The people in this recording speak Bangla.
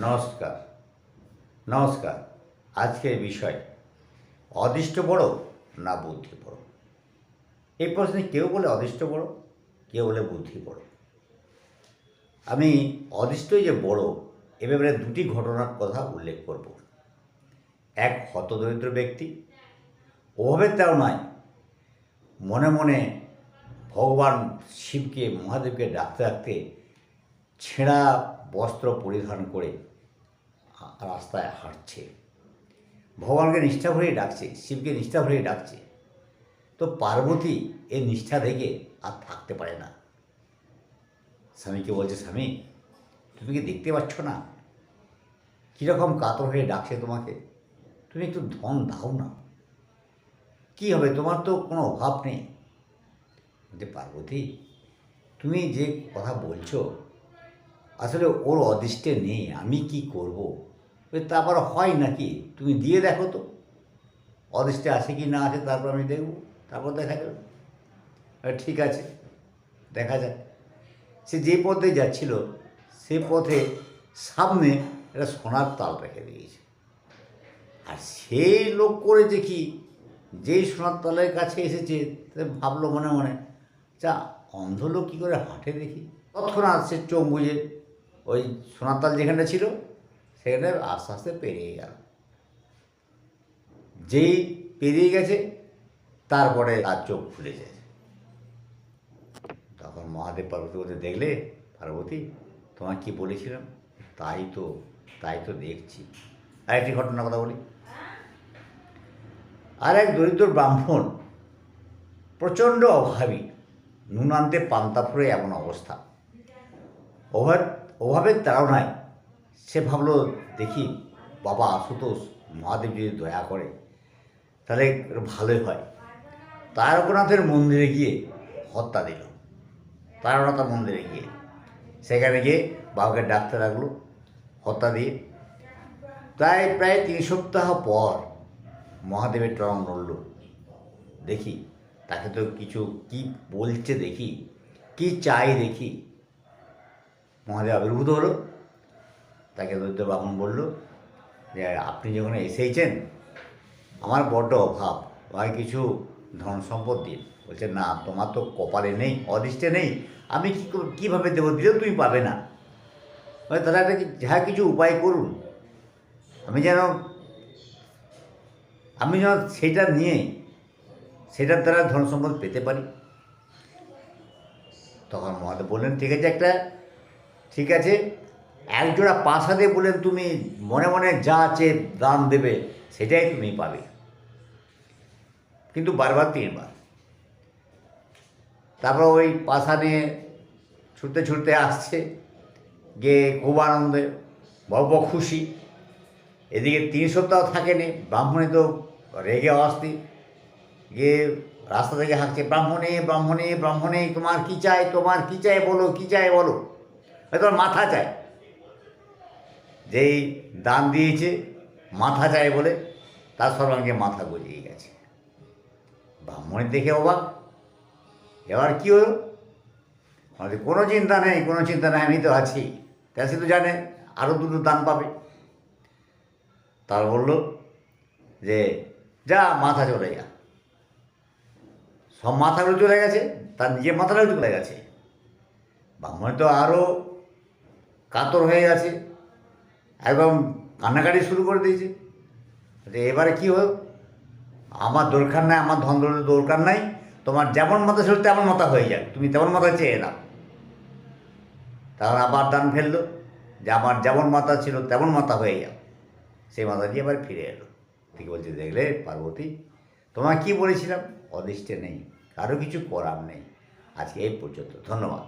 নমস্কার। নমস্কার। আজকের বিষয়, অদৃষ্ট বড় না বুদ্ধি বড়? এই প্রশ্নে কেউ বলে অদৃষ্ট বড়, কেউ বলে বুদ্ধি বড়। আমি অদৃষ্টই যে বড়, এ ব্যাপারে দুটি ঘটনার কথা উল্লেখ করব। এক হতদরিদ্র ব্যক্তি ওভাবে তাও নয় মনে মনে ভগবান শিবকে, মহাদেবকে ডাকতে ডাকতে ছেঁড়া বস্ত্র পরিধান করে রাস্তায় হাঁটছে। ভগবানকে নিষ্ঠা ভরেই ডাকছে, শিবকে নিষ্ঠা ভরেই ডাকছে। তো পার্বতী এই নিষ্ঠা দেখে আর থাকতে পারে না। স্বামীকে বলছে, স্বামী, তুমি কি দেখতে পাচ্ছ না? কীরকম কাতর হয়ে ডাকছে তোমাকে? তুমি একটু ধন দাও না। কী হবে, তোমার তো কোনো অভাব নেই। বলছে, পার্বতী, তুমি যে কথা বলছো আসলে ওর অদৃষ্টে নেই, আমি কি করব? তারপর হয় নাকি? তুমি দিয়ে দেখো তো। অদৃষ্টে আছে কি না আছে তারপর আমি দেখব, তারপর দেখা যাবে। ঠিক আছে, দেখা যাক। সে যে পথে যাচ্ছিল, সে পথে সামনে একটা সোনার তাল রেখে দিয়েছে। আর সেই লোক করেছে কি যেই সোনার তালের কাছে এসেছে ভাবলো মনে মনে, যা অন্ধ লোক কী করে হাঁটে দেখি? তৎক্ষণাৎ সে চোখ বুঝে ওই সোনার তাল যেখানে ছিল, সেখানে আস্তে আস্তে পেরিয়ে গেল। যেই পেরিয়ে গেছে, তারপরে তার চোখ খুলে যায় তখন মহাদেব পার্বতী বলতে দেখলে, পার্বতী তোমার কি বলেছিলাম? তাই তো তাই তো দেখছি। আর একটি ঘটনার কথা বলি। আর এক দরিদ্র ব্রাহ্মণ, প্রচণ্ড অভাবী, নুন আনতে পান্তা ফুরে এমন অবস্থা। অভাব অভাবের তাড়নায় সে ভাবলো, দেখি, বাবা আশুতোষ মহাদেব যদি দয়া করে, তাহলে ভালোই হয়। তারকনাথের মন্দিরে গিয়ে হত্যা দিল। তারকনাথ মন্দিরে গিয়ে, সেখানে গিয়ে বাবাকে ডাকতে লাগল, হত্যা দিয়ে। তাই প্রায় তিন সপ্তাহ পর মহাদেবের টরম নড়ল। দেখি, তাকে তো কিছু কি বলছে দেখি, কি চাই দেখি। মহাদেব আবির্ভূত হলো। তাকে দৈত্য ব্রাহ্মণ বলল, যে আপনি যখন এসেইছেন আমার বড্ড অভাব আমাকে কিছু ধন সম্পদ দিন। বলছে, না, তোমার তো কপালে নেই, অদৃষ্টে নেই। আমি কী কীভাবে দেবো? দিলেও তুমি পাবে না। তারা একটা যা কিছু উপায় করুন। আমি যেন আমি যেন সেটা নিয়ে, সেটার দ্বারা ধন সম্পদ পেতে পারি। তখন মহাদেব বললেন, ঠিক আছে, একটা ঠিক আছে? একজোড়া পাশা দিয়ে বললেন তুমি মনে মনে যা আছে দান দেবে, সেটাই তুমি পাবে। কিন্তু বারবার তিনবার। তারপর ওই পাশা নিয়ে ছুটতে ছুটতে আসছে, গিয়ে খুব আনন্দে, বড় খুশি। এদিকে তিন সপ্তাহ থাকেনি, ব্রাহ্মণী তো রেগে অস্থি। গিয়ে রাস্তা থেকে হাঁকছে ব্রাহ্মণে ব্রাহ্মণে ব্রাহ্মণে, তোমার কী চাই, তোমার কী চাই বলো, কী চাই বলো। তোমার মাথা চাই যেই দান দিয়েছে, মাথা চাই বলে তার সর্বাঙ্গে মাথা গজিয়ে গেছে। ব্রাহ্মণের দেখে অবাক। এবার কী হলো? আমাদের কোনো চিন্তা নেই, কোনো চিন্তা নেই, আমি তো আছি। তা সে তো জানে আরও দুটো দান পাবে। তার বলল যে, যা, মাথা চলে যা। সব মাথাগুলো চলে গেছে, তার নিজের মাথাটাও চলে গেছে। ব্রাহ্মণ তো আরও কাতর হয়ে গেছে একদম কান্নাকাটি শুরু করে দিয়েছে। এবারে কী হল? আমার দরকার নাই, আমার ধন দরকার নাই। তোমার যেমন মাথা ছিল তেমন মাথা হয়ে যাক। তুমি তেমন মাথা চেয়ে নাও। তখন আবার দান ফেলল যে আমার যেমন মাথা ছিল তেমন মাথা হয়ে যাও সেই মাথা দিয়ে আবার ফিরে এলো। ঠিক বলছে, দেখলে পার্বতী তোমার কি বলেছিলাম? অদৃষ্টে নেই, কারও কিছু করার নেই। আজকে এই পর্যন্ত। ধন্যবাদ।